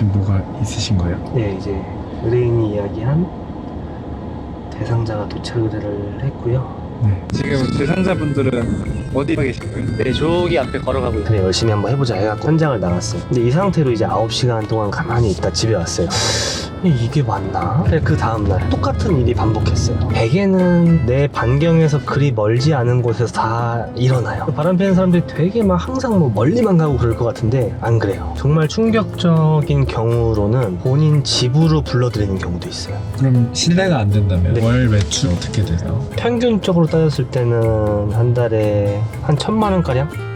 지금 뭐가 있으신 거예요? 네, 이제 의뢰인이 이야기한 대상자가 도착을 했고요. 네. 지금 대상자분들은 어디 계신 거예요? 네, 저기 앞에 걸어가고 있어요. 그래, 열심히 한번 해보자 해갖고 현장을 나갔어요. 근데 이 상태로 이제 9시간 동안 가만히 있다 집에 왔어요. 이게 맞나? 그 다음날 똑같은 일이 반복했어요. 베개는 내 반경에서 그리 멀지 않은 곳에서 다 일어나요. 바람 피는 사람들이 되게 막 항상 뭐 멀리만 가고 그럴 것 같은데 안 그래요. 정말 충격적인 경우로는 본인 집으로 불러들이는 경우도 있어요. 그럼 신뢰가 안 된다면 네. 월 매출 어떻게 되세요? 평균적으로 따졌을 때는 한 달에 한 천만 원가량?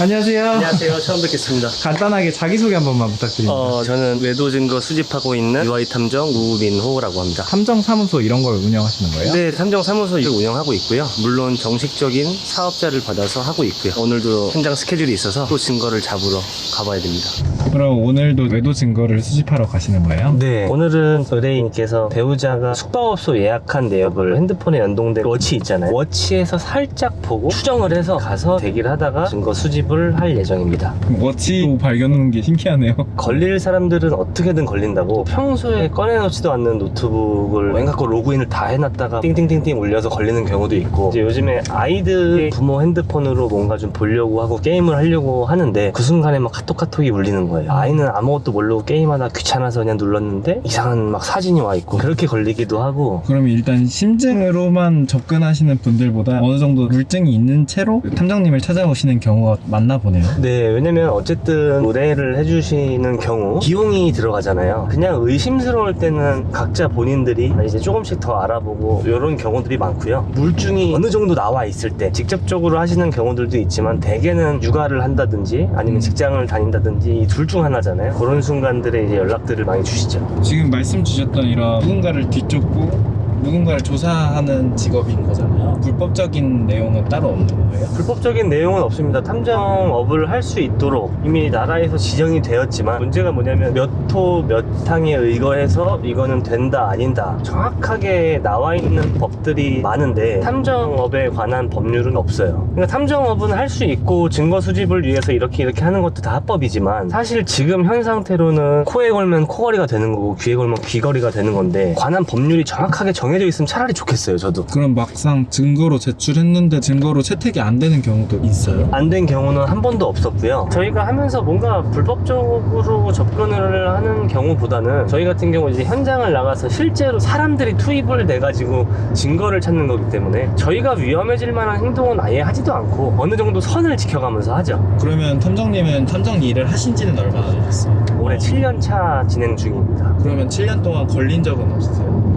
안녕하세요. 안녕하세요. 처음 뵙겠습니다. 간단하게 자기소개 한 번만 부탁드립니다. 어, 저는 외도 증거 수집하고 있는 UI 탐정 우민호라고 합니다. 탐정사무소 이런 걸 운영하시는 거예요? 네, 탐정 사무소를 운영하고 있고요. 물론 정식적인 사업자를 받아서 하고 있고요. 오늘도 현장 스케줄이 있어서 또 증거를 잡으러 가봐야 됩니다. 그럼 오늘도 외도 증거를 수집하러 가시는 거예요? 네, 오늘은 의뢰인께서 배우자가 숙박업소 예약한 내역을 핸드폰에 연동된 워치 있잖아요. 워치에서 살짝 보고 추정을 해서 가서 대기를 하다가 증거 수집 을 할 예정입니다. 워치로 발견하는 게 신기하네요. 걸릴 사람들은 어떻게든 걸린다고 평소에 꺼내놓지도 않는 노트북을 맹갖고 로그인을 다 해놨다가 띵띵띵띵 울려서 걸리는 경우도 있고 이제 요즘에 아이들의 부모 핸드폰으로 뭔가 좀 보려고 하고 게임을 하려고 하는데 그 순간에 막 카톡 카톡이 울리는 거예요 아이는 아무것도 모르고 게임하다 귀찮아서 그냥 눌렀는데 이상한 막 사진이 와 있고 그렇게 걸리기도 하고 그럼 일단 심증으로만 접근하시는 분들보다 어느 정도 물증이 있는 채로 탐정님을 찾아오시는 경우가 많나 보네요. 네, 왜냐면 어쨌든 의뢰를 해주시는 경우 비용이 들어가잖아요. 그냥 의심스러울 때는 각자 본인들이 이제 조금씩 더 알아보고 이런 경우들이 많고요. 물증이 어느 정도 나와 있을 때 직접적으로 하시는 경우들도 있지만 대개는 육아를 한다든지 아니면 직장을 다닌다든지 이둘중 하나잖아요. 그런 순간들에 이제 연락들을 많이 주시죠. 지금 말씀 주셨던 이런 누군가를 뒤쫓고 누군가를 조사하는 직업인 거잖아요. 불법적인 내용은 따로 없는 거예요? 불법적인 내용은 없습니다. 탐정업을 할 수 있도록 이미 나라에서 지정이 되었지만 문제가 뭐냐면 몇 호 몇 항에 의거해서 이거는 된다 아닌다 정확하게 나와 있는 법들이 많은데 탐정업에 관한 법률은 없어요. 그러니까 탐정업은 할 수 있고 증거 수집을 위해서 이렇게 이렇게 하는 것도 다 합법이지만 사실 지금 현 상태로는 코에 걸면 코걸이가 되는 거고 귀에 걸면 귀걸이가 되는 건데 관한 법률이 정확하게 정 해져 있으면 차라리 좋겠어요. 저도. 그럼 막상 증거로 제출했는데 증거로 채택이 안 되는 경우도 있어요? 안 된 경우는 한 번도 없었고요. 저희가 하면서 뭔가 불법적으로 접근을 하는 경우보다는 저희 같은 경우 이제 현장을 나가서 실제로 사람들이 투입을 돼 가지고 증거를 찾는 거기 때문에 저희가 위험해질 만한 행동은 아예 하지도 않고 어느 정도 선을 지켜가면서 하죠. 그러면 탐정님은 탐정 일을 하신 지는 얼마나 되셨어요? 올해 7년 차 진행 중입니다. 그러면 7년 동안 걸린 적은 없으세요?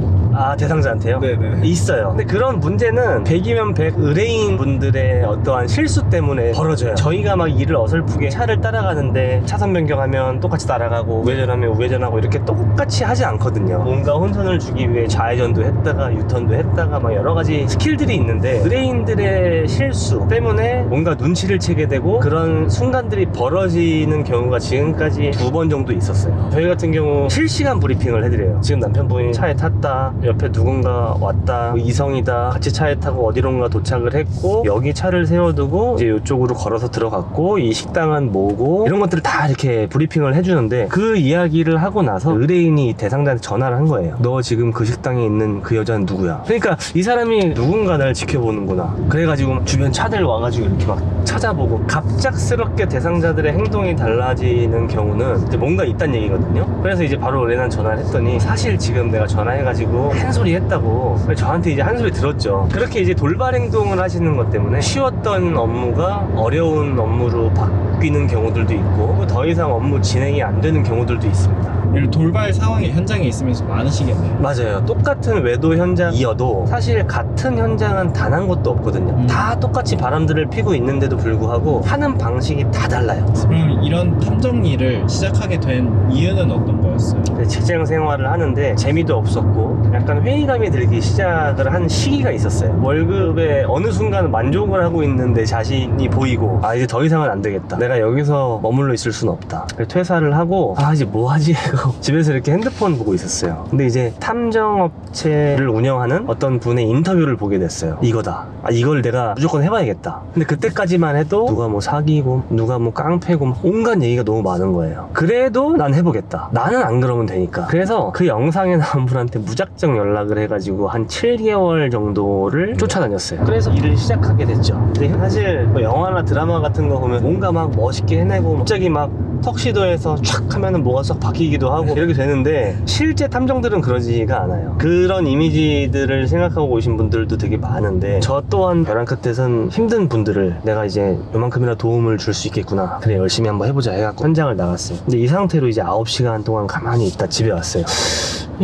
아 대상자한테요? 네네. 있어요. 근데 그런 문제는 100이면 100 의뢰인 분들의 어떠한 실수 때문에 벌어져요. 저희가 막 일을 어설프게 차를 따라가는데 차선 변경하면 똑같이 따라가고 우회전하면 우회전하고 이렇게 똑같이 하지 않거든요. 뭔가 혼선을 주기 위해 좌회전도 했다가 유턴도 했다가 막 여러 가지 스킬들이 있는데 의뢰인들의 실수 때문에 뭔가 눈치를 채게 되고 그런 순간들이 벌어지는 경우가 지금까지 두 번 정도 있었어요. 저희 같은 경우 실시간 브리핑을 해드려요. 지금 남편분이 차에 탔다. 옆에 누군가 왔다. 뭐 이성이다. 같이 차에 타고 어디론가 도착을 했고 여기 차를 세워두고 이제 이쪽으로 걸어서 들어갔고 이 식당은 뭐고 이런 것들을 다 이렇게 브리핑을 해주는데 그 이야기를 하고 나서 의뢰인이 대상자한테 전화를 한 거예요. 너 지금 그 식당에 있는 그 여자는 누구야? 그러니까 이 사람이 누군가 날 지켜보는구나. 그래가지고 막 주변 차들 와가지고 이렇게 막 찾아보고 갑작스럽게 대상자들의 행동이 달라지는 경우는 뭔가 있다는 얘기거든요. 그래서 이제 바로 레난 전화를 했더니 사실 지금 내가 전화해가지고 한 소리 했다고 저한테 이제 한 소리 들었죠. 그렇게 이제 돌발 행동을 하시는 것 때문에 쉬웠던 업무가 어려운 업무로 바뀌는 경우들도 있고 더 이상 업무 진행이 안 되는 경우들도 있습니다. 이런 돌발 상황이 현장에 있으면서 많으시겠네요. 맞아요. 똑같은 외도 현장이어도 사실 같은 현장은 단한 곳도 없거든요. 음. 다 똑같이 바람들을 피고 있는데도 불구하고 하는 방식이 다 달라요. 그럼 이런 탐정 일을 시작하게 된 이유는 어떤 거였어요? 근데 직장 생활을 하는데 재미도 없었고 약간 회의감이 들기 시작을 한 시기가 있었어요. 월급에 어느 순간 만족을 하고 있는 내 자신이 보이고 아 이제 더 이상은 안 되겠다. 내가 여기서 머물러 있을 수는 없다. 퇴사를 하고 아 이제 뭐 하지? 하고 집에서 이렇게 핸드폰 보고 있었어요. 근데 이제 탐정업체를 운영하는 어떤 분의 인터뷰를 보게 됐어요. 이거다. 아, 이걸 내가 무조건 해봐야겠다. 근데 그때까지만 해도 누가 뭐 사기고, 누가 뭐 깡패고, 막 온갖 얘기가 너무 많은 거예요. 그래도 난 해보겠다. 나는 안 그러면 되니까. 그래서 그 영상에 나온 분한테 무작정 연락을 해가지고 한 7개월 정도를 쫓아다녔어요. 그래서 일을 시작하게 됐죠. 근데 사실 뭐 영화나 드라마 같은 거 보면 뭔가 막 멋있게 해내고 갑자기 막 턱시도에서 촥 하면은 뭐가 싹 바뀌기도 하고 이렇게 되는데 실제 탐정들은 그러지가 않아요. 그런 이미지들을 생각하고 오신 분들도 되게 많은데 저 또한 벼랑 끝에선 힘든 분들을 내가 이제 요만큼이나 도움을 줄 수 있겠구나. 그래 열심히 한번 해보자 해갖고 현장을 나갔어요. 근데 이 상태로 이제 9시간 동안 가만히 있다 집에 왔어요.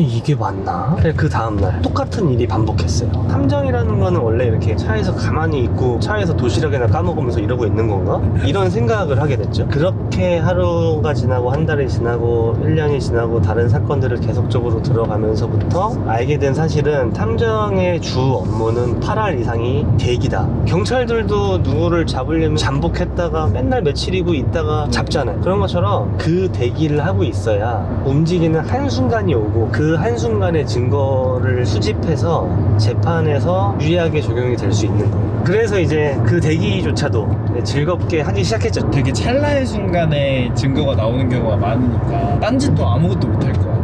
이게 맞나? 그 다음날 똑같은 일이 반복했어요. 탐정이라는 거는 원래 이렇게 차에서 가만히 있고 차에서 도시락이나 까먹으면서 이러고 있는 건가? 이런 생각을 하게 됐죠. 그렇게 하루가 지나고 한 달이 지나고 1년이 지나고 다른 사건들을 계속적으로 들어가면서부터 알게 된 사실은 탐정의 주 업무는 8알 이상이 대기다. 경찰들도 누구를 잡으려면 잠복했다가 맨날 며칠이고 있다가 잡잖아요. 그런 것처럼 그 대기를 하고 있어야 움직이는 한순간이 오고 그 한순간의 증거를 수집해서 재판에서 유리하게 적용이 될 수 있는 거예요. 그래서 이제 그 대기조차도 즐겁게 하기 시작했죠. 되게 찰나의 순간에 증거가 나오는 경우가 많으니까 딴짓도 아무것도 못할 거 아니에요.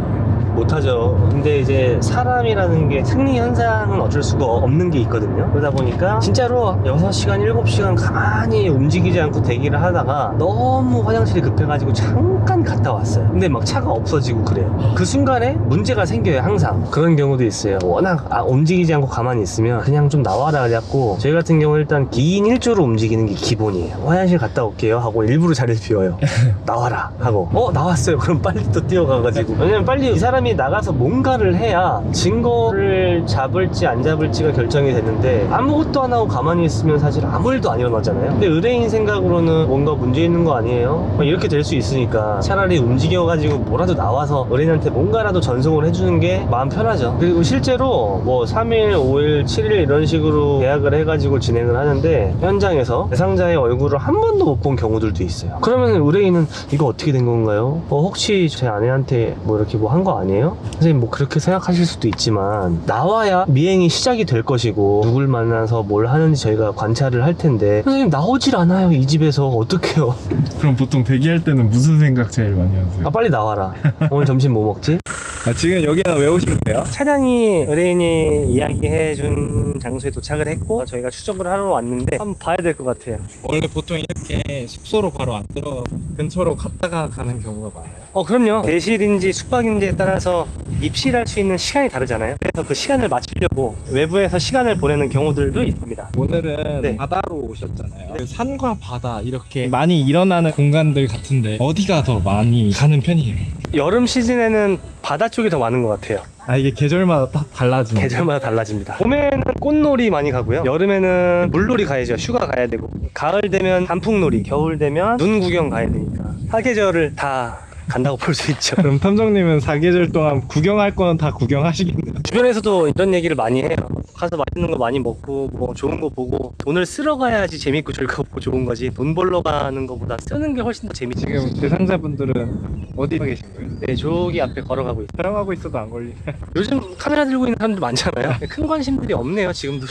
못하죠. 근데 이제 사람이라는 게 생리 현상은 어쩔 수가 없는 게 있거든요. 그러다 보니까 진짜로 6시간, 7시간 가만히 움직이지 않고 대기를 하다가 너무 화장실이 급해가지고 잠깐 갔다 왔어요. 근데 막 차가 없어지고 그래요. 그 순간에 문제가 생겨요, 항상. 그런 경우도 있어요. 워낙 아, 움직이지 않고 가만히 있으면 그냥 좀 나와라 그래갖고 저희 같은 경우 일단 2인 1조로 움직이는 게 기본이에요. 화장실 갔다 올게요 하고 일부러 자리를 비워요. 나와라 하고 어 나왔어요. 그럼 빨리 또 뛰어가가지고 왜냐면 빨리 이 사람이 나가서 뭔가를 해야 증거를 잡을지 안 잡을지가 결정이 되는데 아무것도 안 하고 가만히 있으면 사실 아무 일도 안 일어나잖아요. 근데 의뢰인 생각으로는 뭔가 문제 있는 거 아니에요? 뭐 이렇게 될 수 있으니까 차라리 움직여가지고 뭐라도 나와서 의뢰인한테 뭔가라도 전송을 해주는 게 마음 편하죠. 그리고 실제로 뭐 3일, 5일, 7일 이런 식으로 계약을 해가지고 진행을 하는데 현장에서 대상자의 얼굴을 한 번도 못 본 경우들도 있어요. 그러면 의뢰인은 이거 어떻게 된 건가요? 어, 혹시 제 아내한테 뭐 이렇게 뭐 한 거 아니에요? 선생님 뭐 그렇게 생각하실 수도 있지만 나와야 미행이 시작이 될 것이고 누굴 만나서 뭘 하는지 저희가 관찰을 할 텐데 선생님 나오질 않아요 이 집에서 어떡해요 그럼 보통 대기할 때는 무슨 생각 제일 많이 하세요? 아 빨리 나와라 오늘 점심 뭐 먹지? 아, 지금 여기는 왜 오신 거예요? 차량이 의뢰인이 이야기해준 장소에 도착을 했고 저희가 추적을 하러 왔는데 한번 봐야 될 것 같아요 원래 보통 이렇게 숙소로 바로 안 들어 근처로 갔다가 가는 경우가 많아요. 어 그럼요 대실인지 숙박인지에 따라서 입실할 수 있는 시간이 다르잖아요 그래서 그 시간을 맞추려고 외부에서 시간을 보내는 경우들도 있습니다 오늘은 네. 바다로 오셨잖아요. 그 산과 바다 이렇게 많이 일어나는 공간들 같은데 어디가 더 많이 가는 편이에요? 여름 시즌에는 바다 쪽이 더 많은 것 같아요 아 이게 계절마다 딱 달라지는 계절마다 달라집니다. 봄에는 꽃놀이 많이 가고요. 여름에는 물놀이 가야죠. 휴가 가야 되고. 가을 되면 단풍놀이, 겨울 되면 눈 구경 가야 되니까. 사계절을 다 간다고 볼 수 있죠. 그럼 탐정님은 사계절 동안 구경할 거는 다 구경하시겠네요. 주변에서도 이런 얘기를 많이 해요. 가서 맛있는 거 많이 먹고 뭐 좋은 거 보고 돈을 쓰러 가야지 재밌고 즐겁고 좋은 거지 돈 벌러 가는 거보다 쓰는 게 훨씬 더 재밌지. 지금 대상자분들은 어디 계신 거예요? 네, 저기 앞에 걸어가고 있어요. 촬영하고 있어도 안 걸리네. 요즘 카메라 들고 있는 사람들 많잖아요. 큰 관심들이 없네요. 지금도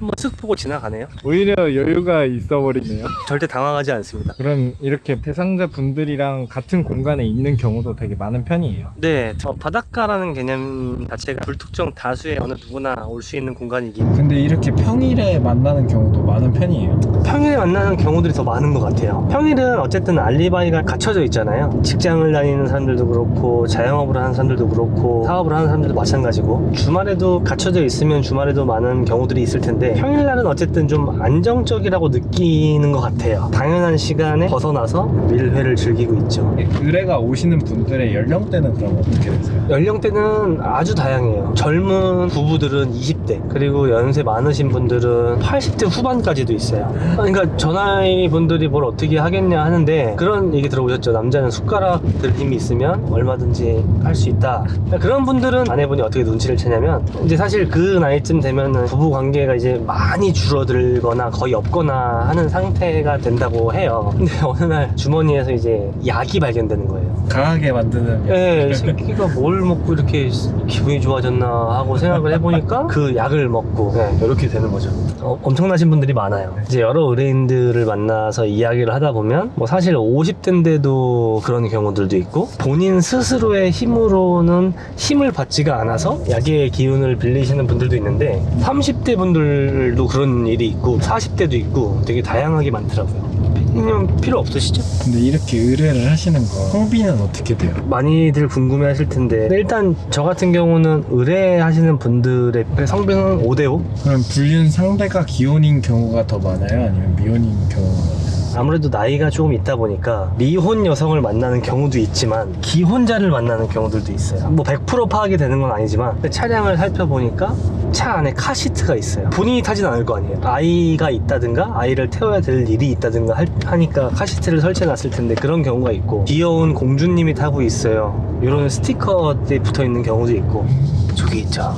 한번 쓱 보고 지나가네요. 오히려 여유가 있어 버리네요. 절대 당황하지 않습니다. 그럼 이렇게 대상자 분들이랑 같은 공간에 있는 경우도 되게 많은 편이에요. 네, 저 바닷가라는 개념 자체가 불특정 다수의 어느 누구나 올 수 있는 공간이기. 근데 이렇게 평일에 만나는 경우도 많은 편이에요. 평일에 만나는 경우들이 더 많은 것 같아요. 평일은 어쨌든 알리바이가 갖춰져 있잖아요. 직장을 다니는 사람들도 그렇고, 자영업을 하는 사람들도 그렇고, 사업을 하는 사람들도 마찬가지고, 주말에도 갖춰져 있으면 주말에도 많은 경우들이 있을 텐데, 평일날은 어쨌든 좀 안정적이라고 느끼는 것 같아요. 당연한 시간에 벗어나서 밀회를 즐기고 있죠. 의뢰가 오시는 분들의 연령대는 그럼 어떻게 되세요? 연령대는 아주 다양해요. 젊은 부부들은 20대, 그리고 연세 많으신 분들은 80대 후반까지도 있어요. 그러니까 저 나이 분들이 뭘 어떻게 하겠냐 하는데 그런 얘기 들어보셨죠? 남자는 숟가락 들 힘이 있으면 얼마든지 할 수 있다. 그러니까 그런 분들은 아내분이 어떻게 눈치를 채냐면 이제 사실 그 나이쯤 되면은 부부 관계가 이제 많이 줄어들거나 거의 없거나 하는 상태가 된다고 해요. 근데 어느 날 주머니에서 이제 약이 발견되는 거예요. 강하게 만드는 예, 이 새끼가 뭘 먹고 이렇게 기분이 좋아졌나 하고 생각을 해보니까 그 약을 먹고 예, 이렇게 되는 거죠. 어, 엄청나신 분들이 많아요. 이제 여러 의뢰인들을 만나서 이야기를 하다 보면 뭐 사실 50대인데도 그런 경우들도 있고 본인 스스로의 힘으로는 힘을 받지가 않아서 약의 기운을 빌리시는 분들도 있는데 30대 분들 도 그런 일이 있고 40대도 있고 되게 다양하게 많더라고요. 피디님 필요 없으시죠? 근데 이렇게 의뢰를 하시는 거 성비는 어떻게 돼요? 많이들 궁금해 하실 텐데 일단 저 같은 경우는 의뢰하시는 분들의 성비는 5대5 그럼 불륜 상대가 기혼인 경우가 더 많아요? 아니면 미혼인 경우가 많 아무래도 나이가 조금 있다 보니까 미혼 여성을 만나는 경우도 있지만 기혼자를 만나는 경우들도 있어요. 뭐 100% 파악이 되는 건 아니지만 차량을 살펴보니까 차 안에 카시트가 있어요. 본인이 타진 않을 거 아니에요. 아이가 있다든가 아이를 태워야 될 일이 있다든가 할- 하니까 카시트를 설치해 놨을 텐데 그런 경우가 있고 귀여운 공주님이 타고 있어요. 이런 스티커들이 붙어 있는 경우도 있고. 저기 있죠?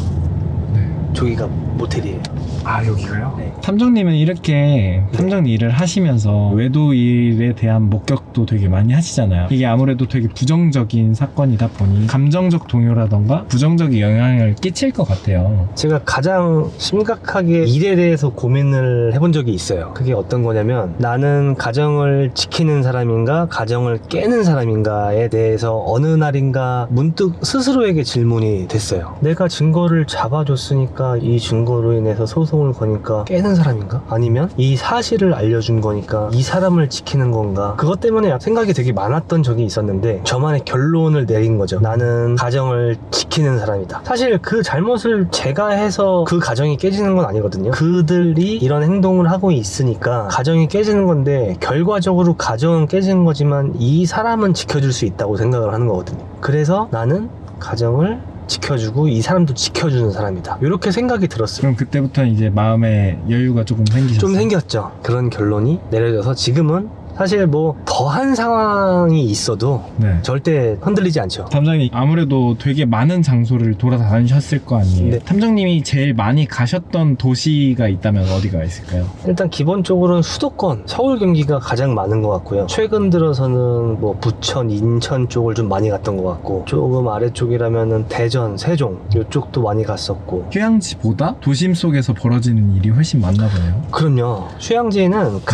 네. 저기가 모텔이에요 아 여기가요? 네. 탐정님은 이렇게 탐정 일을 하시면서 외도 일에 대한 목격도 되게 많이 하시잖아요. 이게 아무래도 되게 부정적인 사건이다 보니 감정적 동요라던가 부정적인 영향을 끼칠 것 같아요. 제가 가장 심각하게 일에 대해서 고민을 해본 적이 있어요. 그게 어떤 거냐면 나는 가정을 지키는 사람인가 가정을 깨는 사람인가에 대해서 어느 날인가 문득 스스로에게 질문이 됐어요. 내가 증거를 잡아줬으니까 이 증거 로 인해서 소송을 거니까 깨는 사람인가? 아니면 이 사실을 알려준 거니까 이 사람을 지키는 건가? 그것 때문에 생각이 되게 많았던 적이 있었는데 저만의 결론을 내린 거죠. 나는 가정을 지키는 사람이다. 사실 그 잘못을 제가 해서 그 가정이 깨지는 건 아니거든요. 그들이 이런 행동을 하고 있으니까 가정이 깨지는 건데 결과적으로 가정은 깨지는 거지만 이 사람은 지켜줄 수 있다고 생각을 하는 거거든요. 그래서 나는 가정을 지켜주고 이 사람도 지켜주는 사람이다. 이렇게 생각이 들었어요. 그럼 그때부터 이제 마음에 여유가 조금 생기셨어요? 좀 생겼죠. 그런 결론이 내려져서 지금은 사실 뭐 더한 상황이 있어도 네. 절대 흔들리지 않죠. 탐정님 아무래도 되게 많은 장소를 돌아다니셨을 거 아니에요. 네. 탐정님이 제일 많이 가셨던 도시가 있다면 어디가 있을까요? 일단 기본적으로는 수도권, 서울 경기가 가장 많은 것 같고요. 최근 들어서는 뭐 부천, 인천 쪽을 좀 많이 갔던 것 같고 조금 아래쪽이라면은 대전, 세종 이쪽도 많이 갔었고 휴양지보다 도심 속에서 벌어지는 일이 훨씬 많나 보네요. 그럼요. 휴양지는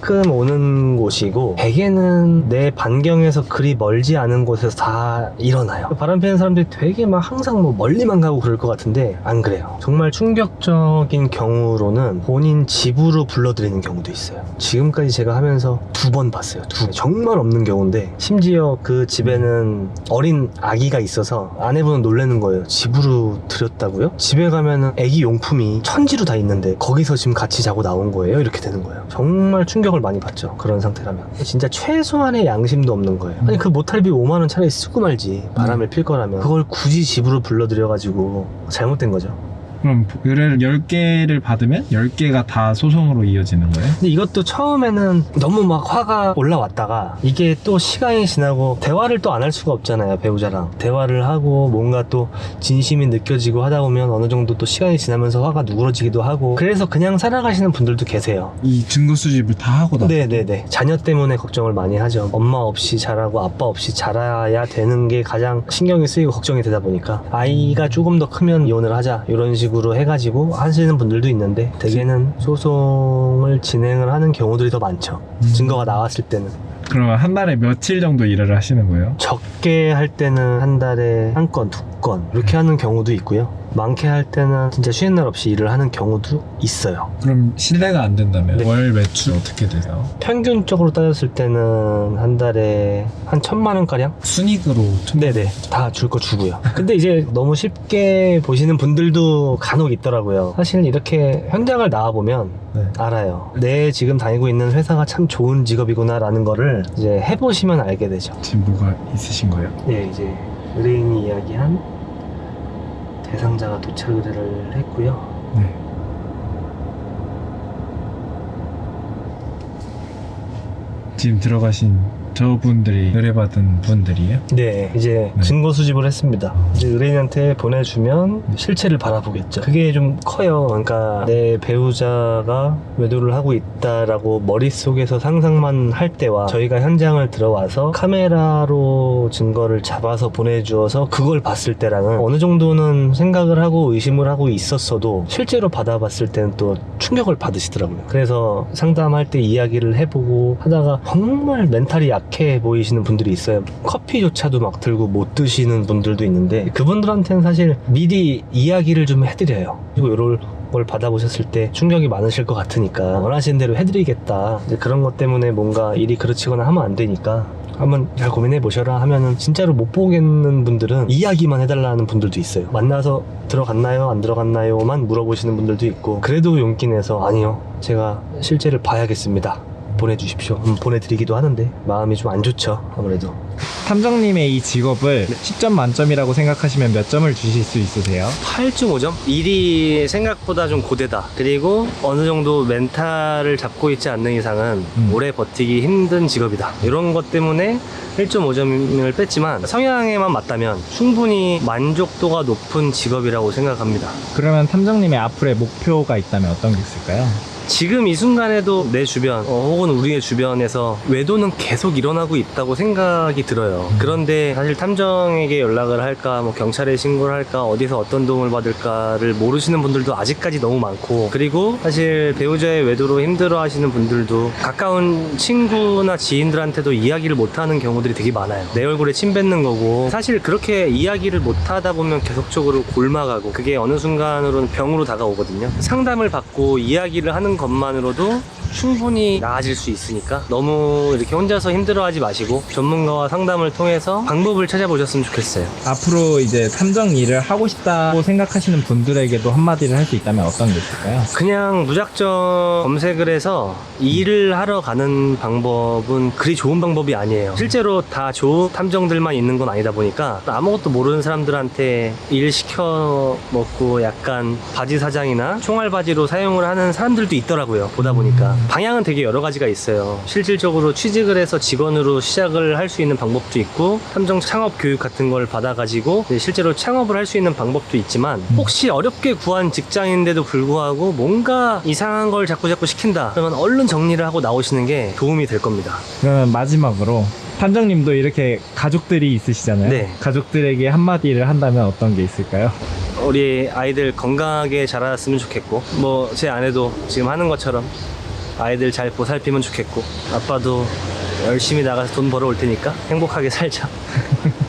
가끔 오는 곳이고 대개는 내 반경에서 그리 멀지 않은 곳에서 다 일어나요. 바람 피는 사람들이 되게 막 항상 뭐 멀리만 가고 그럴 것 같은데 안 그래요. 정말 충격적인 경우로는 본인 집으로 불러들이는 경우도 있어요. 지금까지 제가 하면서 두 번 봤어요. 두 번. 정말 없는 경우인데 심지어 그 집에는 어린 아기가 있어서 아내분은 놀라는 거예요. 집으로 들였다고요? 집에 가면은 아기 용품이 천지로 다 있는데 거기서 지금 같이 자고 나온 거예요? 이렇게 되는 거예요. 정말 충격 을 많이 받죠. 그런 상태라면. 진짜 최소한의 양심도 없는 거예요. 아니 그 모탈비 5만 원 차라리 쓰고 말지. 바람을 필 거라면. 그걸 굳이 집으로 불러들여 가지고 잘못된 거죠. 그럼 의뢰를 10개를 받으면 10개가 다 소송으로 이어지는 거예요? 근데 이것도 처음에는 너무 막 화가 올라왔다가 이게 또 시간이 지나고 대화를 또 안 할 수가 없잖아요 배우자랑. 대화를 하고 뭔가 또 진심이 느껴지고 하다 보면 어느 정도 또 시간이 지나면서 화가 누그러지기도 하고 그래서 그냥 살아가시는 분들도 계세요. 이 증거 수집을 다 하고 나 네네네. 자녀 때문에 걱정을 많이 하죠. 엄마 없이 자라고 아빠 없이 자라야 되는 게 가장 신경이 쓰이고 걱정이 되다 보니까 아이가 조금 더 크면 이혼을 하자 이런 식으로 해가지고 하시는 분들도 있는데 대개는 소송을 진행을 하는 경우들이 더 많죠 음. 증거가 나왔을 때는 그러면 한 달에 며칠 정도 일을 하시는 거예요? 적게 할 때는 한 달에 한 건, 두 건 이렇게 하는 경우도 있고요 많게 할 때는 진짜 쉬는 날 없이 일을 하는 경우도 있어요 그럼 신뢰가 안 된다면 네. 월 매출 어떻게 되세요? 평균적으로 따졌을 때는 한 달에 한 천만 원가량? 순익으로 천... 네네 다 줄 거 주고요 근데 이제 너무 쉽게 보시는 분들도 간혹 있더라고요 사실 이렇게 현장을 나와보면 네. 알아요 내 지금 다니고 있는 회사가 참 좋은 직업이구나 라는 거를 이제 해보시면 알게 되죠 지금 뭐가 있으신 거예요? 네 이제 의뢰인이 이야기한 대상자가 도착 의뢰를 했고요 네. 지금 들어가신 저분들이 의뢰받은 분들이에요? 네, 이제 네. 증거 수집을 했습니다. 이제 의뢰인한테 보내주면 실체를 바라보겠죠. 그게 좀 커요. 그러니까 내 배우자가 외도를 하고 있다라고 머릿속에서 상상만 할 때와 저희가 현장을 들어와서 카메라로 증거를 잡아서 보내주어서 그걸 봤을 때랑은 어느 정도는 생각을 하고 의심을 하고 있었어도 실제로 받아봤을 때는 또 충격을 받으시더라고요. 그래서 상담할 때 이야기를 해보고 하다가 정말 멘탈이 약해 보이시는 분들이 있어요. 커피조차도 막 들고 못 드시는 분들도 있는데 그분들한테는 사실 미리 이야기를 좀 해드려요. 그리고 이럴 걸 받아보셨을 때 충격이 많으실 것 같으니까 원하시는 대로 해드리겠다. 그런 것 때문에 뭔가 일이 그르치거나 하면 안 되니까 한번 잘 고민해 보셔라 하면은 진짜로 못 보겠는 분들은 이야기만 해달라는 분들도 있어요. 만나서 들어갔나요? 안 들어갔나요?만 물어보시는 분들도 있고 그래도 용기 내서 아니요. 제가 실제를 봐야겠습니다. 보내주십시오. 음, 보내드리기도 하는데 마음이 좀 안 좋죠. 아무래도. 탐정님의 이 직업을 10점 만점이라고 생각하시면 몇 점을 주실 수 있으세요? 8.5점? 일이 생각보다 좀 고되다. 그리고 어느 정도 멘탈을 잡고 있지 않는 이상은 음. 오래 버티기 힘든 직업이다. 이런 것 때문에 1.5점을 뺐지만 성향에만 맞다면 충분히 만족도가 높은 직업이라고 생각합니다. 그러면 탐정님의 앞으로의 목표가 있다면 어떤 게 있을까요? 지금 이 순간에도 내 주변 어, 혹은 우리의 주변에서 외도는 계속 일어나고 있다고 생각이 들어요. 그런데 사실 탐정에게 연락을 할까, 뭐 경찰에 신고를 할까, 어디서 어떤 도움을 받을까를 모르시는 분들도 아직까지 너무 많고 그리고 사실 배우자의 외도로 힘들어 하시는 분들도 가까운 친구나 지인들한테도 이야기를 못하는 경우들이 되게 많아요. 내 얼굴에 침 뱉는 거고 사실 그렇게 이야기를 못하다 보면 계속적으로 골마가고 그게 어느 순간으로는 병으로 다가오거든요. 상담을 받고 이야기를 하는 것만으로도 충분히 나아질 수 있으니까 너무 이렇게 혼자서 힘들어하지 마시고 전문가와 상담을 통해서 방법을 찾아보셨으면 좋겠어요. 앞으로 이제 탐정 일을 하고 싶다고 생각하시는 분들에게도 한마디를 할 수 있다면 어떤 게 있을까요? 그냥 무작정 검색을 해서 일을 하러 가는 방법은 그리 좋은 방법이 아니에요. 실제로 다 좋은 탐정들만 있는 건 아니다 보니까 아무것도 모르는 사람들한테 일 시켜 먹고 약간 바지 사장이나 총알 바지로 사용을 하는 사람들도 있 더라고요. 보다 보니까 방향은 되게 여러 가지가 있어요. 실질적으로 취직을 해서 직원으로 시작을 할 수 있는 방법도 있고 탐정 창업 교육 같은 걸 받아가지고 실제로 창업을 할 수 있는 방법도 있지만 혹시 어렵게 구한 직장인데도 불구하고 뭔가 이상한 걸 자꾸 자꾸 시킨다 그러면 얼른 정리를 하고 나오시는 게 도움이 될 겁니다. 그러면 마지막으로 탐정님도 이렇게 가족들이 있으시잖아요. 네. 가족들에게 한마디를 한다면 어떤 게 있을까요? 우리 아이들 건강하게 자랐으면 좋겠고 뭐 제 아내도 지금 하는 것처럼 아이들 잘 보살피면 좋겠고 아빠도 열심히 나가서 돈 벌어 올 테니까 행복하게 살자